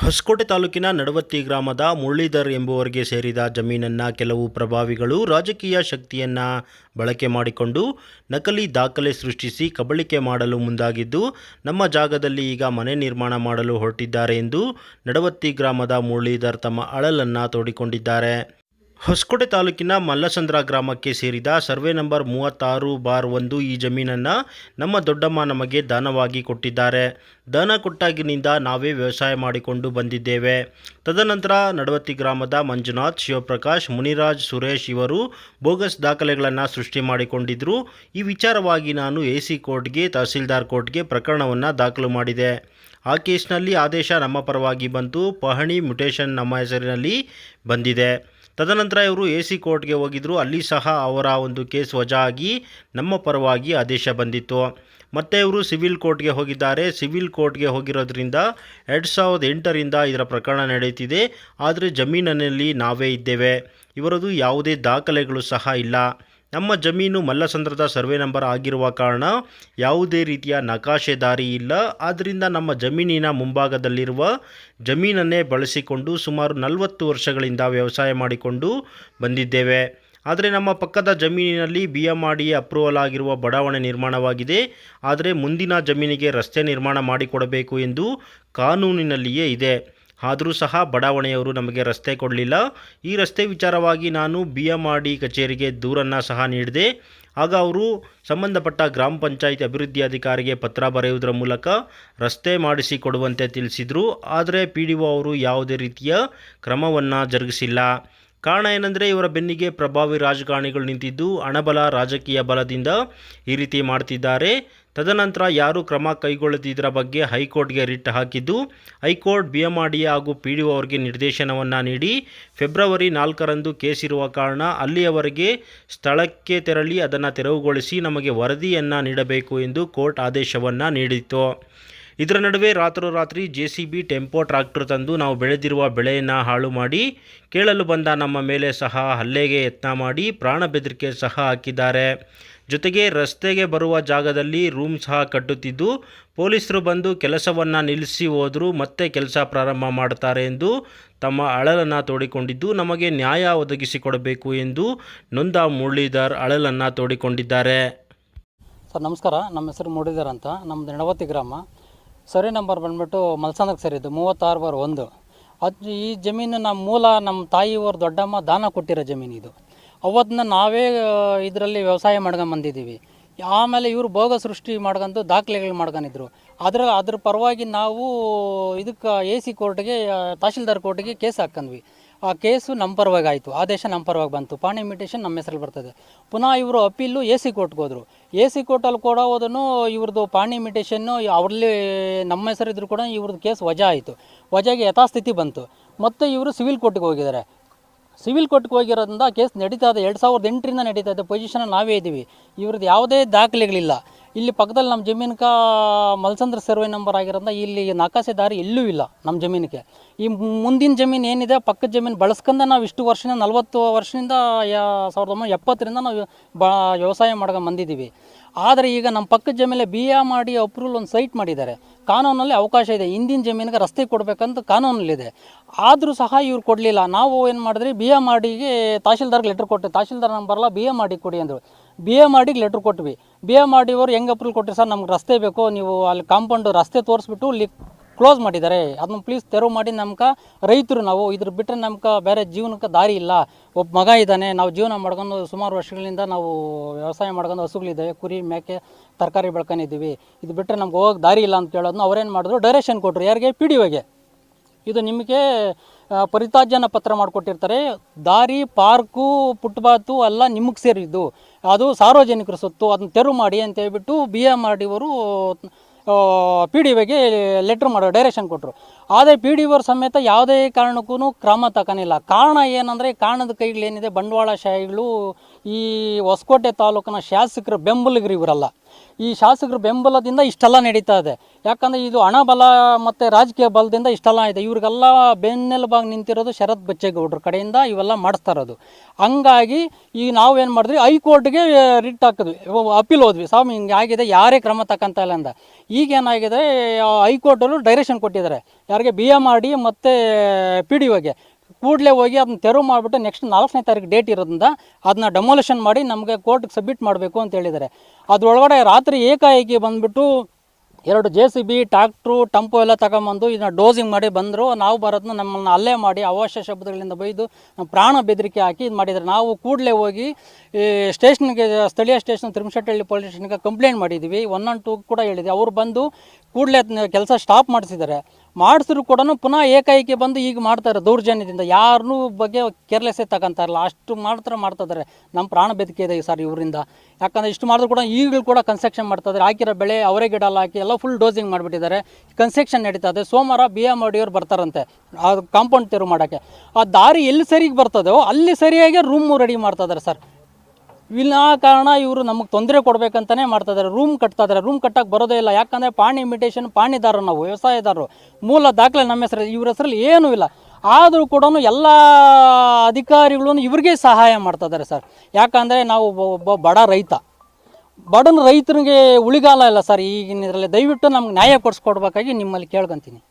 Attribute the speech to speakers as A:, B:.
A: ಹೊಸಕೋಟೆ ತಾಲೂಕಿನ ನಡವತ್ತಿ ಗ್ರಾಮದ ಮುರಳೀಧರ್ ಎಂಬುವರಿಗೆ ಸೇರಿದ ಜಮೀನನ್ನು ಕೆಲವು ಪ್ರಭಾವಿಗಳು ರಾಜಕೀಯ ಶಕ್ತಿಯನ್ನು ಬಳಕೆ ಮಾಡಿಕೊಂಡು ನಕಲಿ ದಾಖಲೆ ಸೃಷ್ಟಿಸಿ ಕಬಳಿಕೆ ಮಾಡಲು ಮುಂದಾಗಿದ್ದು, ನಮ್ಮ ಜಾಗದಲ್ಲಿ ಈಗ ಮನೆ ನಿರ್ಮಾಣ ಮಾಡಲು ಹೊರಟಿದ್ದಾರೆ ಎಂದು ನಡವತ್ತಿ ಗ್ರಾಮದ ಮುರಳೀಧರ್ ತಮ್ಮ ಅಳಲನ್ನು ತೋಡಿಕೊಂಡಿದ್ದಾರೆ. ಹೊಸಕೋಟೆ ತಾಲೂಕಿನ ಮಲ್ಲಸಂದ್ರ ಗ್ರಾಮಕ್ಕೆ ಸೇರಿದ ಸರ್ವೆ ನಂಬರ್ ಮೂವತ್ತಾರು ಬಾರ್ ಒಂದು ಈ ಜಮೀನನ್ನು ನಮ್ಮ ದೊಡ್ಡಮ್ಮ ನಮಗೆ ದಾನವಾಗಿ ಕೊಟ್ಟಿದ್ದಾರೆ. ದಾನ ಕೊಟ್ಟಾಗಿನಿಂದ ನಾವೇ ವ್ಯವಸಾಯ ಮಾಡಿಕೊಂಡು ಬಂದಿದ್ದೇವೆ. ತದನಂತರ ನಡವತ್ತಿ ಗ್ರಾಮದ ಮಂಜುನಾಥ್, ಶಿವಪ್ರಕಾಶ್, ಮುನಿರಾಜ್, ಸುರೇಶ್ ಇವರು ಬೋಗಸ್ ದಾಖಲೆಗಳನ್ನು ಸೃಷ್ಟಿ ಮಾಡಿಕೊಂಡಿದ್ದರು ಈ ವಿಚಾರವಾಗಿ ನಾನು ಎ ಸಿ ಕೋರ್ಟ್ಗೆ, ತಹಸೀಲ್ದಾರ್ ಕೋರ್ಟ್ಗೆ ಪ್ರಕರಣವನ್ನು ದಾಖಲು ಮಾಡಿದೆ. ಆ ಕೇಸ್ನಲ್ಲಿ ಆದೇಶ ನಮ್ಮ ಪರವಾಗಿ ಬಂತು ಪಹಣಿ ಮ್ಯುಟೇಷನ್ ನಮ್ಮ ಹೆಸರಿನಲ್ಲಿ ಬಂದಿದೆ. ತದನಂತರ ಇವರು ಎ ಸಿ ಕೋರ್ಟ್ಗೆ ಹೋಗಿದ್ದರು ಅಲ್ಲಿ ಸಹ ಅವರ ಒಂದು ಕೇಸ್ ವಜಾ ಆಗಿ ನಮ್ಮ ಪರವಾಗಿ ಆದೇಶ ಬಂದಿತ್ತು. ಮತ್ತೆ ಇವರು ಸಿವಿಲ್ ಕೋರ್ಟ್ಗೆ ಹೋಗಿದ್ದಾರೆ. ಸಿವಿಲ್ ಕೋರ್ಟ್ಗೆ ಹೋಗಿರೋದ್ರಿಂದ ಎರಡು ಸಾವಿರದ ಎಂಟರಿಂದ ಇದರ ಪ್ರಕರಣ ನಡೆಯುತ್ತಿದೆ. ಆದರೆ ಜಮೀನಿನಲ್ಲಿ ನಾವೇ ಇದ್ದೇವೆ. ಇವರದು ಯಾವುದೇ ದಾಖಲೆಗಳು ಸಹ ಇಲ್ಲ. ನಮ್ಮ ಜಮೀನು ಮಲ್ಲಸಂದ್ರದ ಸರ್ವೆ ನಂಬರ್ ಆಗಿರುವ ಕಾರಣ ಯಾವುದೇ ರೀತಿಯ ನಕಾಶೆದಾರಿ ಇಲ್ಲ. ಆದ್ದರಿಂದ ನಮ್ಮ ಜಮೀನಿನ ಮುಂಭಾಗದಲ್ಲಿರುವ ಜಮೀನನ್ನೇ ಬಳಸಿಕೊಂಡು ಸುಮಾರು ನಲವತ್ತು ವರ್ಷಗಳಿಂದ ವ್ಯವಸಾಯ ಮಾಡಿಕೊಂಡು ಬಂದಿದ್ದೇವೆ. ಆದರೆ ನಮ್ಮ ಪಕ್ಕದ ಜಮೀನಿನಲ್ಲಿ B M R D approval ಆಗಿರುವ ಬಡಾವಣೆ ನಿರ್ಮಾಣವಾಗಿದೆ. ಆದರೆ ಮುಂದಿನ ಜಮೀನಿಗೆ ರಸ್ತೆ ನಿರ್ಮಾಣ ಮಾಡಿಕೊಡಬೇಕು ಎಂದು ಕಾನೂನಿನಲ್ಲಿಯೇ ಇದೆ. ಆದರೂ ಸಹ ಬಡಾವಣೆಯವರು ನಮಗೆ ರಸ್ತೆ ಕೊಡಲಿಲ್ಲ. ಈ ರಸ್ತೆ ವಿಚಾರವಾಗಿ ನಾನು ಬಿ ಎಂ ಆರ್ ಡಿ ಕಚೇರಿಗೆ ದೂರನ್ನು ಸಹ ನೀಡಿದೆ. ಆಗ ಅವರು ಸಂಬಂಧಪಟ್ಟ ಗ್ರಾಮ ಪಂಚಾಯತ್ ಅಭಿವೃದ್ಧಿ ಅಧಿಕಾರಿಗೆ ಪತ್ರ ಬರೆಯುವುದರ ಮೂಲಕ ರಸ್ತೆ ಮಾಡಿಸಿ ಕೊಡುವಂತೆ ತಿಳಿಸಿದರು. ಆದರೆ ಪಿ ಡಿ ಒ ಅವರು ಯಾವುದೇ ರೀತಿಯ ಕ್ರಮವನ್ನು ಜರುಗಿಸಿಲ್ಲ. ಕಾರಣ ಏನಂದರೆ ಇವರ ಬೆನ್ನಿಗೆ ಪ್ರಭಾವಿ ರಾಜಕಾರಣಿಗಳು ನಿಂತಿದ್ದು, ಹಣಬಲ ರಾಜಕೀಯ ಬಲದಿಂದ ಈ ರೀತಿ ಮಾಡ್ತಿದ್ದಾರೆ. ತದನಂತರ ಯಾರು ಕ್ರಮ ಕೈಗೊಳ್ಳದಿದ್ದರ ಬಗ್ಗೆ ಹೈಕೋರ್ಟ್ಗೆ ರಿಟ್ ಹಾಕಿದ್ದು, high court B M R D ಹಾಗೂ ಪಿ ಡಿ ಒ ಅವರಿಗೆ ನಿರ್ದೇಶನವನ್ನು ನೀಡಿ ಫೆಬ್ರವರಿ ನಾಲ್ಕರಂದು ಕೇಸ್ ಇರುವ ಕಾರಣ ಅಲ್ಲಿಯವರೆಗೆ ಸ್ಥಳಕ್ಕೆ ತೆರಳಿ ಅದನ್ನು ತೆರವುಗೊಳಿಸಿ ನಮಗೆ ವರದಿಯನ್ನು ನೀಡಬೇಕು ಎಂದು ಕೋರ್ಟ್ ಆದೇಶವನ್ನು ನೀಡಿತು ಇದರ ನಡುವೆ ರಾತ್ರೋರಾತ್ರಿ J C B tempo tractor ತಂದು ನಾವು ಬೆಳೆದಿರುವ ಬೆಳೆಯನ್ನು ಹಾಳು ಮಾಡಿ ಕೇಳಲು ಬಂದ ನಮ್ಮ ಮೇಲೆ ಸಹ ಹಲ್ಲೆಗೆ ಯತ್ನ ಮಾಡಿ ಪ್ರಾಣ ಬೆದರಿಕೆ ಸಹ ಹಾಕಿದ್ದಾರೆ. ಜೊತೆಗೆ ರಸ್ತೆಗೆ ಬರುವ ಜಾಗದಲ್ಲಿ ರೂಮ್ ಸಹ ಕಟ್ಟುತ್ತಿದ್ದು, ಪೊಲೀಸರು ಬಂದು ಕೆಲಸವನ್ನು ನಿಲ್ಲಿಸಿ ಹೋದರೂ, ಮತ್ತೆ ಕೆಲಸ ಪ್ರಾರಂಭ ಮಾಡುತ್ತಾರೆ ಎಂದು ತಮ್ಮ ಅಳಲನ್ನು ತೋಡಿಕೊಂಡಿದ್ದು, ನಮಗೆ ನ್ಯಾಯ ಒದಗಿಸಿಕೊಡಬೇಕು ಎಂದು ನೊಂದ ಮುರಳೀಧರ್ ಅಳಲನ್ನು ತೋಡಿಕೊಂಡಿದ್ದಾರೆ.
B: ಸರ್, ನಮಸ್ಕಾರ. ನಮ್ಮ ಹೆಸರು ಮುರಳೀಧರ್ ಅಂತ. ನಮ್ಮದು ನಡವತ್ತಿ ಗ್ರಾಮ. ಸರ್ವೆ ನಂಬರ್ ಬಂದ್ಬಿಟ್ಟು ಮಲ್ಸಂದಕ್ಕೆ ಸೇರಿದ್ದು, ಮೂವತ್ತಾರು ಬಾರ್ ಒಂದು. ಅದು ಈ ಜಮೀನು ನಮ್ಮ ಮೂಲ, ನಮ್ಮ ತಾಯಿಯವರು ದೊಡ್ಡಮ್ಮ ದಾನ ಕೊಟ್ಟಿರೋ ಜಮೀನು ಇದು. ಅವತ್ತನ್ನ ನಾವೇ ಇದರಲ್ಲಿ ವ್ಯವಸಾಯ ಮಾಡ್ಕೊಂಡು ಬಂದಿದ್ದೀವಿ. ಆಮೇಲೆ ಇವರು ಭೋಗ ಸೃಷ್ಟಿ ಮಾಡ್ಕೊಂಡು ದಾಖಲೆಗಳು ಮಾಡ್ಕೊಂಡಿದ್ರು. ಅದರ, ಅದ್ರ ಪರವಾಗಿ ನಾವು ಇದಕ್ಕೆ ಎ ಸಿ ಕೋರ್ಟ್ಗೆ ತಹಶೀಲ್ದಾರ್ ಕೋರ್ಟ್ಗೆ ಕೇಸ್ ಹಾಕ್ಕೊಂಡ್ವಿ. ಆ ಕೇಸು ನಮ್ಮ ಪರವಾಗಿ ಆಯಿತು. ಆದೇಶ ನಮ್ಮ ಪರವಾಗಿ ಬಂತು. ಪಾಣಿ ಮಿಟೇಷನ್ ನಮ್ಮ ಹೆಸರಲ್ಲಿ ಬರ್ತದೆ. ಪುನಃ ಇವರು ಅಪೀಲು ಎ ಸಿ ಕೋರ್ಟ್ಗೆ ಹೋದರು. ಎ ಸಿ ಕೋರ್ಟಲ್ಲಿ ಕೂಡ ಹೋದನು ಇವ್ರದ್ದು ಪಾಣಿ ಮಿಟೇಷನ್ನು ಅವ್ರಲ್ಲಿ ನಮ್ಮ ಹೆಸರಿದ್ರು ಕೂಡ ಇವ್ರದ್ದು ಕೇಸ್ ವಜಾ ಆಯಿತು. ವಜಾಗೆ ಯಥಾಸ್ಥಿತಿ ಬಂತು. ಮತ್ತು ಇವರು ಸಿವಿಲ್ ಕೋರ್ಟ್ಗೆ ಹೋಗಿದ್ದಾರೆ. ಸಿವಿಲ್ ಕೋರ್ಟ್ಗೆ ಹೋಗಿರೋದ್ರಿಂದ ಕೇಸ್ ನಡೀತಾ ಇದೆ. ಎರಡು ಸಾವಿರದ ಎಂಟರಿಂದ ನಡೀತಾ ಇದೆ. ಪೊಸಿಷನ್ ನಾವೇ ಇದ್ದೀವಿ. ಇವ್ರದ್ದು ಯಾವುದೇ ದಾಖಲೆಗಳಿಲ್ಲ. ಇಲ್ಲಿ ಪಕ್ಕದಲ್ಲಿ ನಮ್ಮ ಜಮೀನ್ಕ ಮಲ್ಸಂದ್ರ ಸರ್ವೆ ನಂಬರ್ ಆಗಿರೋದ್ರಿಂದ ಇಲ್ಲಿ ನಕಾಸೆ ದಾರಿ ಎಲ್ಲೂ ಇಲ್ಲ ನಮ್ಮ ಜಮೀನಿಗೆ. ಈ ಮುಂದಿನ ಜಮೀನು ಏನಿದೆ, ಪಕ್ಕದ ಜಮೀನು ಬಳಸ್ಕೊಂಡ ನಾವು ಇಷ್ಟು ವರ್ಷದಿಂದ, ನಲವತ್ತು ವರ್ಷದಿಂದ ಸಾವಿರದ ಒಂಬೈನೂರ ಎಪ್ಪತ್ತರಿಂದ ನಾವು ಬ, ವ್ಯವಸಾಯ ಮಾಡ್ಕೊಂಡು ಬಂದಿದ್ದೀವಿ. ಆದರೆ ಈಗ ನಮ್ಮ ಪಕ್ಕದ ಜಮೀನಲ್ಲಿ ಬಿ ಎ ಮಾಡಿ ಅಪ್ರೂವಲ್ ಒಂದು ಸೈಟ್ ಮಾಡಿದ್ದಾರೆ. ಕಾನೂನಲ್ಲಿ ಅವಕಾಶ ಇದೆ. ಹಿಂದಿನ ಜಮೀನಿಗೆ ರಸ್ತೆ ಕೊಡಬೇಕಂತ ಕಾನೂನಲ್ಲಿದೆ. ಆದರೂ ಸಹ ಇವ್ರು ಕೊಡಲಿಲ್ಲ. ನಾವು ಏನು ಮಾಡಿದ್ರಿ ಬಿ ಎ ಮಾಡಿಗೆ ತಹಶೀಲ್ದಾರ್ಗೆ ಲೆಟ್ರ್ ಕೊಟ್ಟು. ತಹಶೀಲ್ದಾರ್ ನಂಬರ್ಲ ಬಿ ಎ ಮಾಡಿ ಕೊಡಿ ಅಂದರು. ಬಿ ಎ ಮಾಡಿ ಲೆಟ್ರ್ ಕೊಟ್ವಿ. ಬಿ ಎ ಮಾಡಿವರು ಹೆಂಗೆ ಅಪ್ರೂವಲ್ ಕೊಟ್ಟರು ಸರ್? ನಮ್ಗೆ ರಸ್ತೆ ಬೇಕು? ನೀವು ಅಲ್ಲಿ ಕಾಂಪೌಂಡು ರಸ್ತೆ ತೋರಿಸ್ಬಿಟ್ಟು ಇಲ್ಲಿ ಕ್ಲೋಸ್ ಮಾಡಿದ್ದಾರೆ ಅದನ್ನ ಪ್ಲೀಸ್ ತೆರವು ಮಾಡಿ ನಮ್ಗೆ ರೈತರು ನಾವು, ಇದ್ರ ಬಿಟ್ಟರೆ ನಮ್ಗೆ ಬೇರೆ ಜೀವನಕ್ಕೆ ದಾರಿ ಇಲ್ಲ. ಒಬ್ಬ ಮಗ ಇದ್ದಾನೆ. ನಾವು ಜೀವನ ಮಾಡ್ಕೊಂಡು ಸುಮಾರು ವರ್ಷಗಳಿಂದ ನಾವು ವ್ಯವಸಾಯ ಮಾಡ್ಕೊಂಡು ಹಸುಗಳಿದ್ದಾವೆ ಕುರಿ, ಮೇಕೆ, ತರಕಾರಿ ಬೆಳ್ಕೊಂಡಿದ್ದೀವಿ. ಇದು ಬಿಟ್ಟರೆ ನಮ್ಗೆ ಹೋಗೋಕೆ ದಾರಿ ಇಲ್ಲ ಅಂತ ಕೇಳೋದನ್ನ ಅವ್ರೇನು ಮಾಡಿದ್ರು? ಡೈರೆಕ್ಷನ್ ಕೊಟ್ಟರು ಯಾರಿಗೆ? ಪಿ ಡಿ ಇದು ನಿಮಗೆ ಆ, ಪರಿತ್ಯಾಜ್ಯನ ಪತ್ರ ಮಾಡಿಕೊಟ್ಟಿರ್ತಾರೆ. ದಾರಿ ಪಾರ್ಕು ಪುಟ್ಬಾತು ಎಲ್ಲ ನಿಮಗೆ ಸೇರಿದ್ದು. ಅದು ಸಾರ್ವಜನಿಕರ ಸೊತ್ತು ಅದನ್ನ ತೆರವು ಮಾಡಿ ಅಂತ ಹೇಳ್ಬಿಟ್ಟು ಬಿ ಎಂ ಆರ್ ಡಿವರು ಪಿ ಡಿ ಒಗೆ ಲೆಟ್ರ್ ಮಾಡೋ ಡೈರೆಕ್ಷನ್ ಕೊಟ್ಟರು ಆದರೆ ಪಿ ಡಿ ಒರ್ ಸಮೇತ ಯಾವುದೇ ಕಾರಣಕ್ಕೂ ಕ್ರಮ ತಕನಿಲ್ಲ. ಕಾರಣ ಏನಂದರೆ ಕಾರಣದ ಕೈಗಳೇನಿದೆ ಬಂಡವಾಳಶಾಹಿಗಳು ಈ ಹೊಸಕೋಟೆ ತಾಲೂಕಿನ ಶಾಸಕರ ಬೆಂಬಲಿಗರು ಇವರಲ್ಲ. ಈ ಶಾಸಕರ ಬೆಂಬಲದಿಂದ ಇಷ್ಟೆಲ್ಲ ನಡೀತಾ ಇದೆ. ಯಾಕಂದರೆ ಇದು ಹಣ ಬಲ ಮತ್ತು ರಾಜಕೀಯ ಬಲದಿಂದ ಇಷ್ಟೆಲ್ಲ ಇದೆ. ಇವ್ರಿಗೆಲ್ಲ ಬೆನ್ನೆಲುಬಾಗಿ ನಿಂತಿರೋದು ಶರತ್ ಬಚ್ಚೇಗೌಡ್ರ ಕಡೆಯಿಂದ ಇವೆಲ್ಲ ಮಾಡಿಸ್ತಾ ಇರೋದು. ಹಂಗಾಗಿ ಈಗ ನಾವೇನು ಮಾಡಿದ್ವಿ? ಹೈಕೋರ್ಟ್ಗೆ ರಿಟ್ ಹಾಕಿದ್ವಿ. ಅಪೀಲ್ ಹೋದ್ವಿ. ಸ್ವಾಮಿ, ಹಿಂಗೆ ಆಗಿದೆ, ಯಾರೇ ಕ್ರಮ ತಕ್ಕಂತ ಇಲ್ಲ ಅಂದ. ಈಗೇನಾಗಿದೆ ಹೈಕೋರ್ಟಲ್ಲೂ ಡೈರೆಕ್ಷನ್ ಕೊಟ್ಟಿದ್ದಾರೆ. ಯಾರಿಗೆ ಬಿ ಎಂ ಆರ್ ಡಿ ಮತ್ತು ಪಿ ಡಿ ಒಗೆ. ಕೂಡಲೇ ಹೋಗಿ ಅದನ್ನ ತೆರವು ಮಾಡಿಬಿಟ್ಟು ನೆಕ್ಸ್ಟ್ ನಾಲ್ಕನೇ ತಾರೀಕು ಡೇಟ್ ಇರೋದ್ರಿಂದ ಅದನ್ನ ಡೆಮೊಲಿಷನ್ ಮಾಡಿ ನಮಗೆ ಕೋರ್ಟ್ಗೆ ಸಬ್ಮಿಟ್ ಮಾಡಬೇಕು ಅಂತ ಹೇಳಿದ್ದಾರೆ. ಅದರೊಳಗಡೆ ರಾತ್ರಿ ಏಕಾಏಕಿ ಬಂದುಬಿಟ್ಟು ಎರಡು J C B tractor tempo ಎಲ್ಲ ತಗೊಂಬಂದು ಇದನ್ನ ಡೋಸಿಂಗ್ ಮಾಡಿ ಬಂದರು. ನಾವು ಬರೋದನ್ನ ನಮ್ಮನ್ನು ಅಲ್ಲೇ ಮಾಡಿ ಅವಶ್ಯ ಶಬ್ದಗಳಿಂದ ಬೈದು ನಮ್ಮ ಪ್ರಾಣ ಬೆದರಿಕೆ ಹಾಕಿ ಇದು ಮಾಡಿದರೆ ನಾವು ಕೂಡಲೇ ಹೋಗಿ ಈ ಸ್ಟೇಷನ್ಗೆ ಸ್ಥಳೀಯ ಸ್ಟೇಷನ್ ತಿರುಮಶೆಟ್ಟಹಳ್ಳಿ ಪೊಲೀಸ್ ಸ್ಟೇಷನ್ಗೆ ಕಂಪ್ಲೇಂಟ್ ಮಾಡಿದ್ವಿ. ಒನ್ ಆನ್ ಟೂ ಕೂಡ ಹೇಳಿದ್ವಿ. ಅವ್ರು ಬಂದು ಕೂಡಲೇ ಕೆಲಸ ಸ್ಟಾಪ್ ಮಾಡಿಸಿದ್ದಾರೆ ಮಾಡಿಸಿದ್ರು ಕೂಡ ಪುನಃ ಏಕಾಏಕಿ ಬಂದು ಈಗ ಮಾಡ್ತಾರೆ ದೌರ್ಜನ್ಯದಿಂದ. ಯಾರನ್ನೂ ಬಗ್ಗೆ ಕೇರ್ಲೆಸ್ಸೇ ತಗೊಂತಾ ಇರಲ್ಲ ಅಷ್ಟು ಮಾಡ್ತಾರೆ ಮಾಡ್ತಾ ಇದ್ದಾರೆ ನಮ್ಮ ಪ್ರಾಣ ಬೆದಕೆ ಇದೆ ಸರ್ ಇವರಿಂದ. ಯಾಕಂದರೆ ಇಷ್ಟು ಮಾಡಿದ್ರು ಕೂಡ ಈಗಲೂ ಕೂಡ ಕನ್ಸ್ಟ್ರಕ್ಷನ್ ಮಾಡ್ತಾ ಇದ್ದಾರೆ ಹಾಕಿರೋ ಬೆಳೆ, ಅವರೇ ಗಿಡ ಎಲ್ಲ ಹಾಕಿ ಎಲ್ಲ ಫುಲ್ ಡೋಸಿಂಗ್ ಮಾಡಿಬಿಟ್ಟಿದ್ದಾರೆ ಕನ್ಸ್ಟ್ರಕ್ಷನ್ ನಡೀತಾ ಇದೆ. ಸೋಮವಾರ ಬಿ ಎಂ ಅವ್ರು ಬರ್ತಾರಂತೆ. ಆ ಕಾಂಪೌಂಡ್ ತೆರವು ಮಾಡೋಕ್ಕೆ. ಆ ದಾರಿ ಎಲ್ಲಿ ಸರಿಗೆ ಬರ್ತದೋ ಅಲ್ಲಿ ಸರಿಯಾಗಿ ರೂಮು ರೆಡಿ ಮಾಡ್ತಾ ಇದ್ದಾರೆ ಸರ್. ವಿನಾಕಾರಣ ಇವರು ನಮಗೆ ತೊಂದರೆ ಕೊಡಬೇಕಂತಲೇ ಮಾಡ್ತಾ ಇದ್ದಾರೆ ರೂಮ್ ಕಟ್ತಾ ಇದ್ದಾರೆ ರೂಮ್ ಕಟ್ಟಕ್ಕೆ ಬರೋದೇ ಇಲ್ಲ. ಯಾಕಂದರೆ ಪಾಣಿ ಇಮಿಟೇಷನ್ ಪಾಣಿದಾರರು ನಾವು, ವ್ಯವಸಾಯದಾರರು. ಮೂಲ ದಾಖಲೆ ನಮ್ಮ ಹೆಸರು ಇವ್ರ ಹೆಸರಲ್ಲಿ ಏನೂ ಇಲ್ಲ. ಆದರೂ ಕೂಡ ಎಲ್ಲ ಅಧಿಕಾರಿಗಳು ಇವ್ರಿಗೆ ಸಹಾಯ ಮಾಡ್ತಾ ಇದ್ದಾರೆ ಸರ್. ಯಾಕಂದರೆ ನಾವು ಒಬ್ಬ- ಒಬ್ಬ ಬಡ ರೈತ. ಬಡನ ರೈತನಿಗೆ ಉಳಿಗಾಲ ಇಲ್ಲ ಸರ್. ಈಗಿನ ಇದರಲ್ಲಿ ದಯವಿಟ್ಟು ನಮ್ಗೆ ನ್ಯಾಯ ಕೊಡಿಸ್ಕೊಡ್ಬೇಕಾಗಿ ನಿಮ್ಮಲ್ಲಿ ಕೇಳ್ಕೊಂತೀನಿ.